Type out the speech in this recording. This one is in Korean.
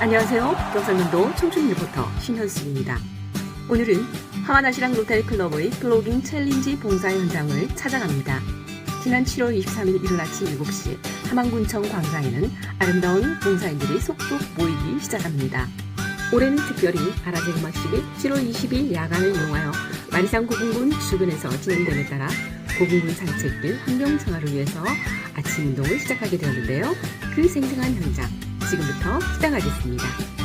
안녕하세요. 경상남도 청춘 리포터 신현숙입니다. 오늘은 하와나시랑 로타리 클럽의 플로깅 챌린지 봉사 현장을 찾아갑니다. 지난 7월 23일 이른 아침 7시 함안군청 광장에는 아름다운 봉사인들이 속속 모이기 시작합니다. 올해는 특별히 아라제 음악식이 7월 20일 야간을 이용하여 마리산 고궁군 주변에서 진행됨에 따라 고궁군 산책길 환경 청화를 위해서 아침 운동을 시작하게 되었는데요. 그 생생한 현장 지금부터 시작하겠습니다.